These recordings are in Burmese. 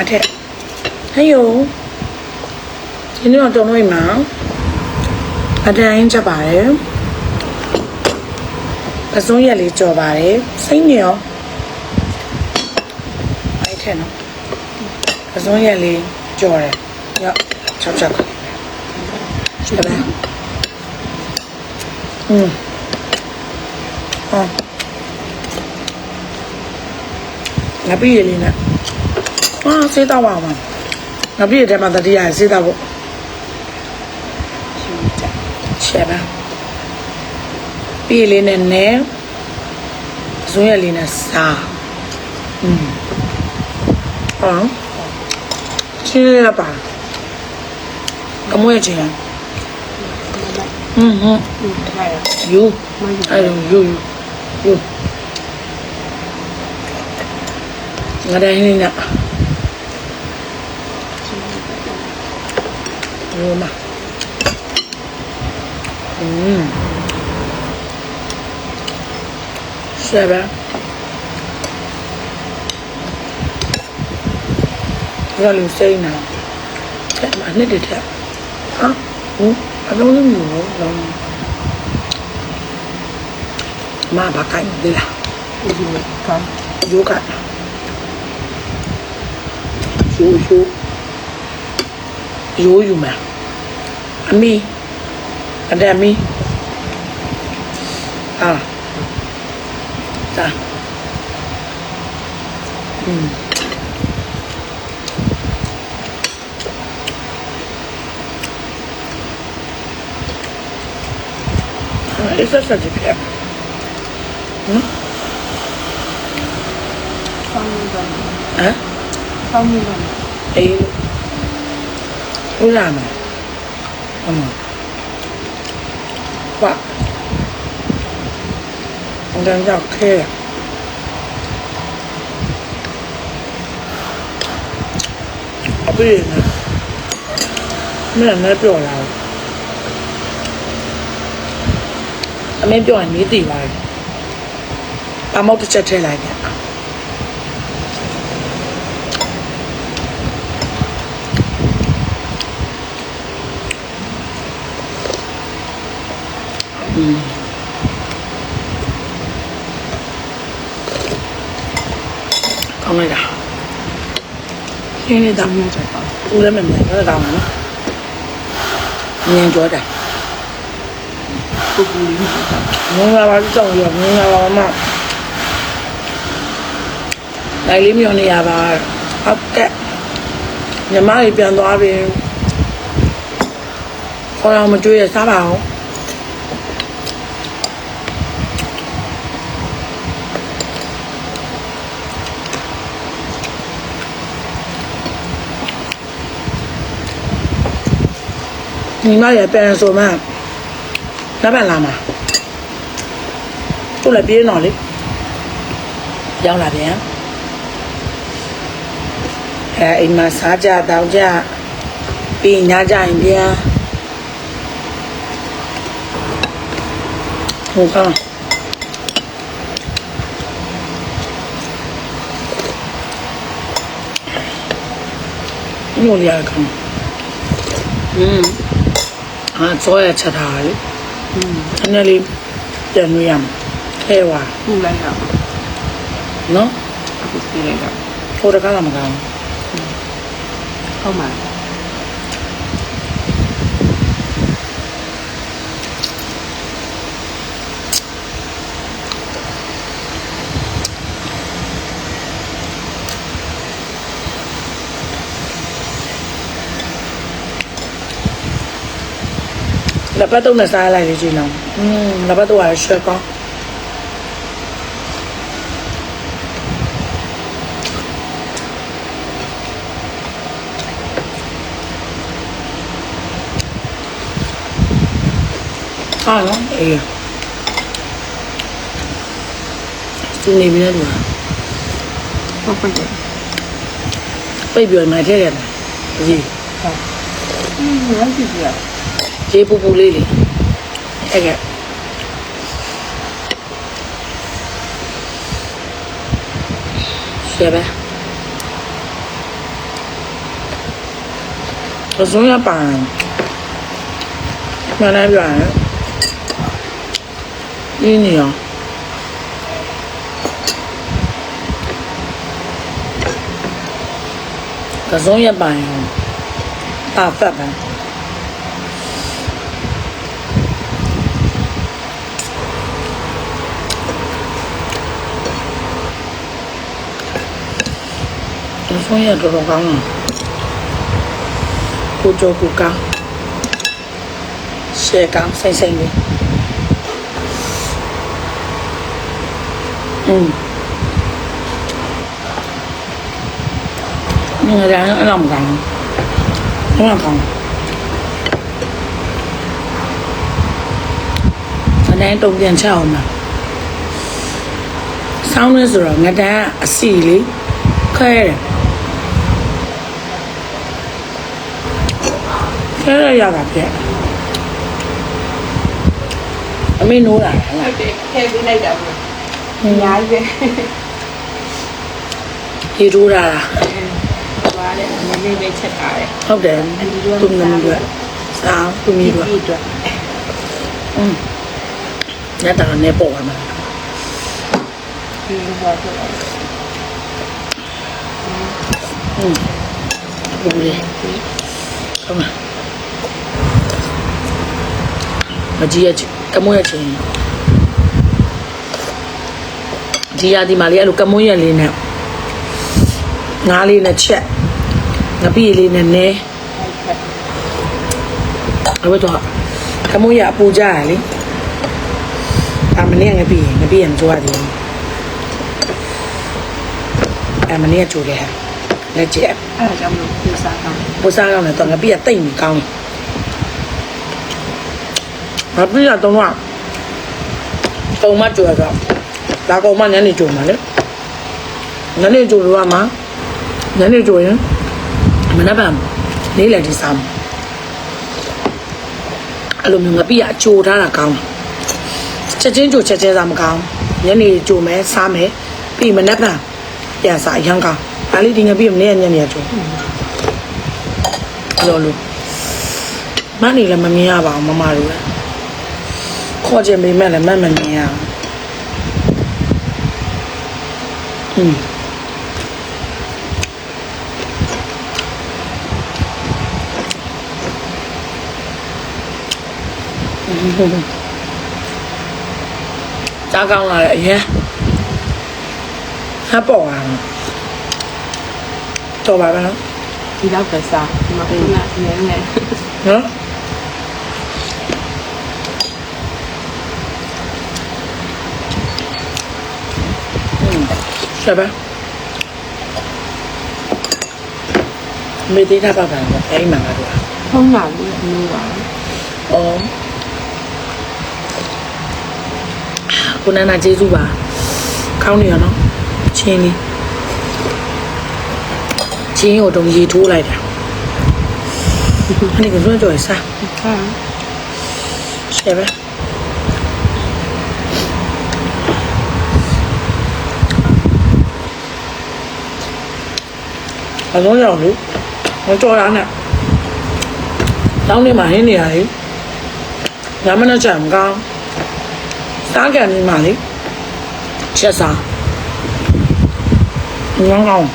အထက်ဟေးယိုဒီနေ့တော့တုံးလို့မှာအတန်းချက်ပါတယ်အစုံးရက်လေးကြော်ပါတယ်စိတ်ညောအဲ့ထက်နော်အစုံးရက်လေးကြော်တယ်ရော့ချောက်ချောက်ရှိတယ်อืมအော်ငါပြည့်ရလေးနဲ့ ဟာစေးတော့ပါမှာနောက်ပြည့်ထဲမှာတတိယစေးတော့ပေါ့ရှယ်ပါပြည့်လေးနဲ့နဲဇွန်းရလေးနဲ့စာอืมအော်ချီးရပါအမွေချင်ရဟွန်းဟွန်းယူအဲ့လိုယူယူငါတိုင်းနေတာ ngon mà ừ. Sebe. Galin sai nào, Sai mà ne da ta. hả? Ừ. Ba đâu có nhiều đâu. Mà bà cạnh đây là. Dù cạnh. Dù cạnh. Dù dù. 有有没？没，阿弟没。啊。咋？嗯。哎，你说啥子片？嗯？三分钟。啊？三分钟。哎。 ဦးလာမယ်အမပါအန်တန်ကြောက်ခဲအပြေနဲ့မင်းလည်းပြောလာအမေပြောရင်မီးတည်ပါလေအမောက်တစ်ချက်ထည့်လိုက်တယ် ကောင်းလိုက်တာခင်းနေတာမျိုးချက်ပါဦးလည်းမမြင်တော့တောင်းနော်မြင်ကြောတယ်ပုဂ္ဂိုလ်ကြီးမင်္ဂလာပါကြောင်းရမင်္ဂလာပါမနိုင်လေးမျိုးနေရပါဟုတ်ကဲ့ညီမတွေပြန်သွားပြီခေါ်အောင်မကြွေးရစားပါအောင် ညီမရဲ့ပြန်ဆိုမှနောက်ပြန်လာမှာသူ့လည်းပြေးတော့လေရောက်လာပြန်အဲအိမ်မှာစားကြတောင်းကြပြီးညကြရင်ပြန်ဟုတ်ကောင်းညိုလျာကောင်းอื ငါစောရချက်ထားလေอืมအနည်းလေးပြန်လို့ရမှာထဲဝါပူလိုက်တာနော်အခုပြေးလိုက်တာဟိုတကားကမကောင်းဘူးဟုတ်ပါလား là bắt tông là sai lại thì gì nào? Ừ, là bắt tông là sơ con à nó ừ xin đi biết mà. Không phải bây giờ mày thế này gì? Không. Ừ, nói gì vậy? ရေပူပူလေးလေအဲ့ကရပါအစုံရပါမနာပြောင်းရင်းနေအောင်ကစုံရပါရင်ပါဖတ်ပါ ဒီဖုန်းရတော်တော်ကောင်းတယ်ကိုကြောကိုကောင်းရှယ်ကောင်းဆိုင်ဆိုင်လေးอืมငါလည်းအလောင်းကောင်းအလောင်းကောင်းအတိုင်းတုံပြန်ချအောင်မှာဆောင်းလဲဆိုတော့ငါတန်းအစီလေးခဲတယ် ခဲရရတာပြက်အမေနိုးလာလား ဟုတ်တယ်ထည့်ပေးလိုက်တာပေါ့အများကြီးပဲ ရေထိုးတာလား ဘာလဲနည်းနည်းပဲချက်ထားတယ် ဟုတ်တယ် အန်ဒီတို့က သူငမီတို့စောင်းသူမီတို့ ဒီအတွက် อืมညတာနေပေါ်မှာ ဒီဘောတော့ อืมဘူးလေဟုတ်မှာ မကြီးရဲ့ကမွေးရဲ့ချင်းဒီရဒီမာလေးအဲ့လိုကမွေးရဲ့လေးနဲ့ငါးလေးနဲ့ချက်ငပိလေးနဲ့နဲအဲ့တော့ကမွေးရအပူကြရလေအမနေ့ငပိငပိရမကြွားသေးဘူးအမနေ့ကကြိုးလေဟာလက်ချက်အဲ့ဒါကြောင့်မလို့ပြစားအောင်ဘုစားကောင်းတယ်တော့ငပိကတိတ်နေကောင်း ငပိကတော့ကပုံမကြွယ်တော့ဒါကောင်မညနေကြွမှာလေညနေကြွလို့ကမှညနေကြွရင်မနက်ဖြန်နေ့လည်ဒီစားမှာအဲ့လိုမျိုးငပိကအကြိုထားတာကောင်းတယ်ချက်ချင်းကြိုချက်ချင်းစားမကောင်းညနေကြိုမယ်စားမယ်ပြီးမနက်ဖြန်ပြန်စားအရန်ကောင်းဒါလေးဒီငပိကမနေ့ကညနေကကြိုလို့လို့မနေလည်းမမြင်ရပါဘူးမမတို့လည်း ခေါ်ချင်ပေမဲ့လည်းမမမြင်ရဘူးอืมတားကောင်းလာတယ်အရင်ဟပ်ပေါ်အောင်တော်ပါပါနော်ဒီတော့ပဲစားဒီမှာကနည်းနည်းနော် ဆက်ပါမေတေးထားပါပါအဲ့ဒီမှာငါတို့ဖုံးလာလို့မျိုးပါအော်ကိုနန္ဒကျေးဇူးပါခေါင်းနေရနော်ချင်းလေးချင်းကိုတော့ရေထိုးလိုက်တာအဲ့ဒီကလွှတ်ကြော်စားဟာရှယ်ပဲ အလုံးရောက်လေမတော်တာနဲ့တောင်းနေမှာဟင်းနေရလေညမနဲ့ချံကောင်းစားကန်နေမှာလေချက်စားငေါကောင်း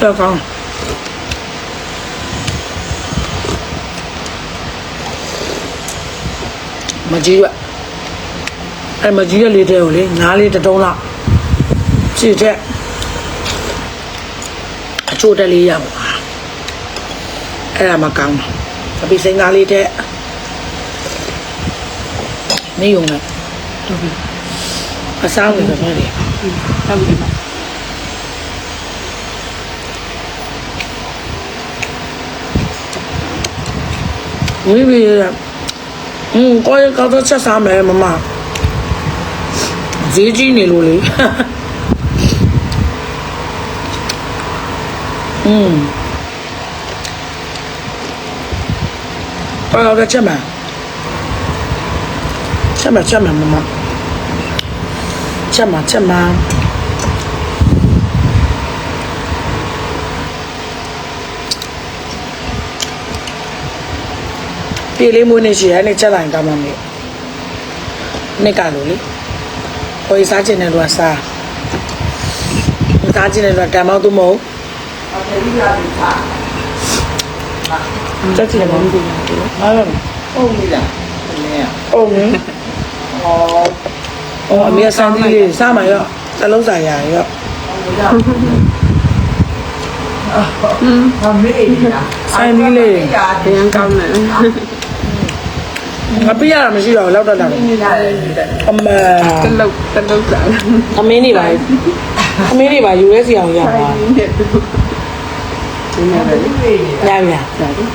တော့ကောင်းမကြီးရွက်အဲမကြီးရွက်လေးတဲ့ကိုလေငါးလေးတစ်တုံးလောက်ခြေချက် အချိုးတက်လေးရပါအဲ့ဒါမကောင်းဘူးအပိစိန်သားလေးတဲ့နေုံနဲ့ဟုတ်ပြီအဆောင်နေတယ်လေဟုတ်ပြီပါဝိဝိရอืมကိုယ်ကတော့ချက်စားမယ်မမဈေးကြီးနေလို့လေ อืมพอเราจะใช่ไหมใช่ไหมใช่ไหมมามาใช่ไหมใช่ไหมပြေးလေးမွေးနေရှိရနဲ့ချက်လိုက်ကောင်းမှမေ့နှစ်ကလို့လေကိုယ်စားချင်တဲ့လူကစားစားချင်တဲ့လူကကံမောက်သူမဟုတ် ချက်ချင်တယ်မဟုတ်ဘူးအဲ့ဒါဟုတ်ပြီလားနည်းဟုတ်နည်းဟောအော်အမေဆန်ကြီးလေးစားမှရောသလုံးစားရရောဟာမေးနေတာဆန်ကြီးလေးဘယ်ရန်ကောင်းလဲငါပြရတာမရှိတော့လောက်တော့တာနေလာတယ်အမတလုတ်တလုတ်စားတယ်အမင်းနေပါအမင်းနေပါယူရဲစီအောင်ရပါ နေတယ်သူနေတယ် မေးနေ ရပြီ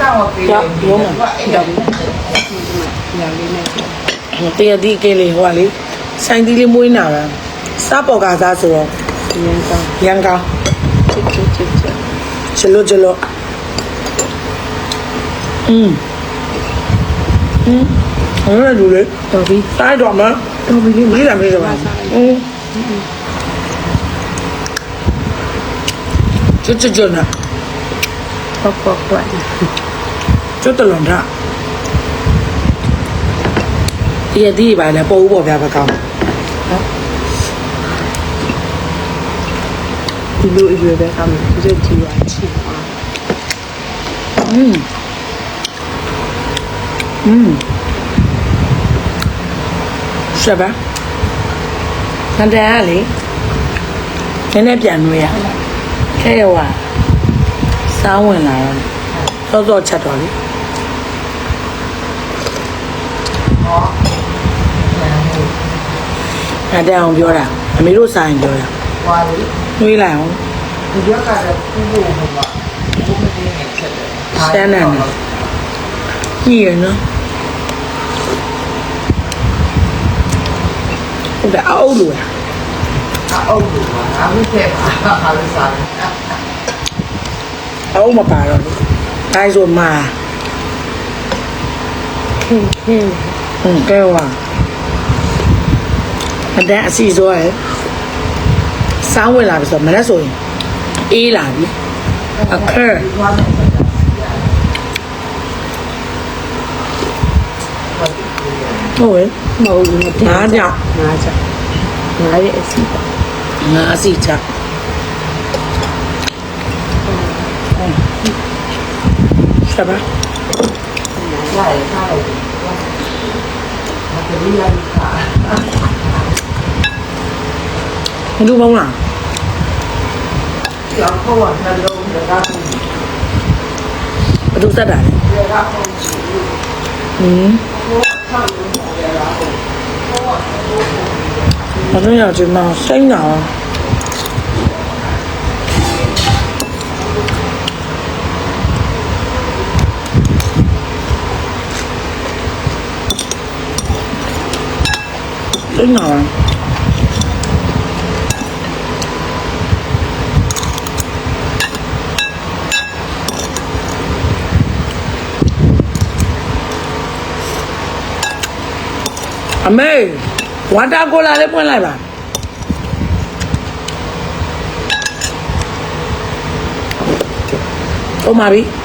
လား ဒါဒီ တော့ပြေးတယ်တော့အဲ့ဒါ ညာလေးနဲ့ တရတိကလေးဟိုကလေဆိုင်သီးလေးမွေးနာပါစားပေါ်ကစားဆိုတော့ ရန်ကောင်း ရန်ကောင်း ချစ်ချစ်ချစ်ချစ် ချလို့ချလို့อืมอืมအဲ့ဒါလူလေ တော်ပြီ စားတော့မ တော်ပြီ မလေးလာမလေးပါอืม ကျွတ်ကျွတ်ကျွတ်နာ ပေါက်ပေါက်ပေါက် ကျွတ်တလွန်ထားတရတိပါလေပို့ဦးပေါ်ပြပါကောင်း ဒီလိုအရွယ်ပဲကောင်းတယ်သူတို့ကြည့်ရချစ်ပါ อืมอืมဆက်ပါခန္ဓာကလေနည်းနည်းပြန်နှွေးရ ် ခဲရွာစားဝင်လာတော့စောစောချက်တော်လေအဲ့ဒါအောင်ပြောတာအမေတို့ဆိုင်ပြောတာဟွာလေနှွေးလိုက်အောင်ဒီရက်ကတော့ပူဖို့ဟိုကဘုမတင်းနေချက်တယ်ရှမ်းတယ်ညရနော်ဟုတ်တယ်အုပ်လို့လား အောက်လို့ပါငါမထည့်ပါဟာလို့စားတယ်အုပ်မပါတော့ဘူးဒါဆိုမှာခင်းခင်းဟွန်းကဲဝါအတန်းအစီဆိုရယ်စောင်းဝင်လာပြီဆိုတော့မနေ့ဆိုရင်အေးလာပြီအခက်ဘာလို့လဲဟုတ်ရဲ့မဟုတ်ဘူးငါးကြောင့်ငါးကြောင့်ငါးရဲ့အစီပါ ငါအစီချဆက်ပါရတယ်စားလို က်တယ်။မကလေးရည်ခါမလူ မောင်းလား။ကြောက်တော့နှလုံးကကဘယ်သူစက်တာလဲရတာပေါ့ဟင်းဘာလို့ရချင်မစိမ့်တာစိမ့်တာအမေဝါတာကိုလာလေးပွင့်လိုက်ပါဟုတ်ပါပြီ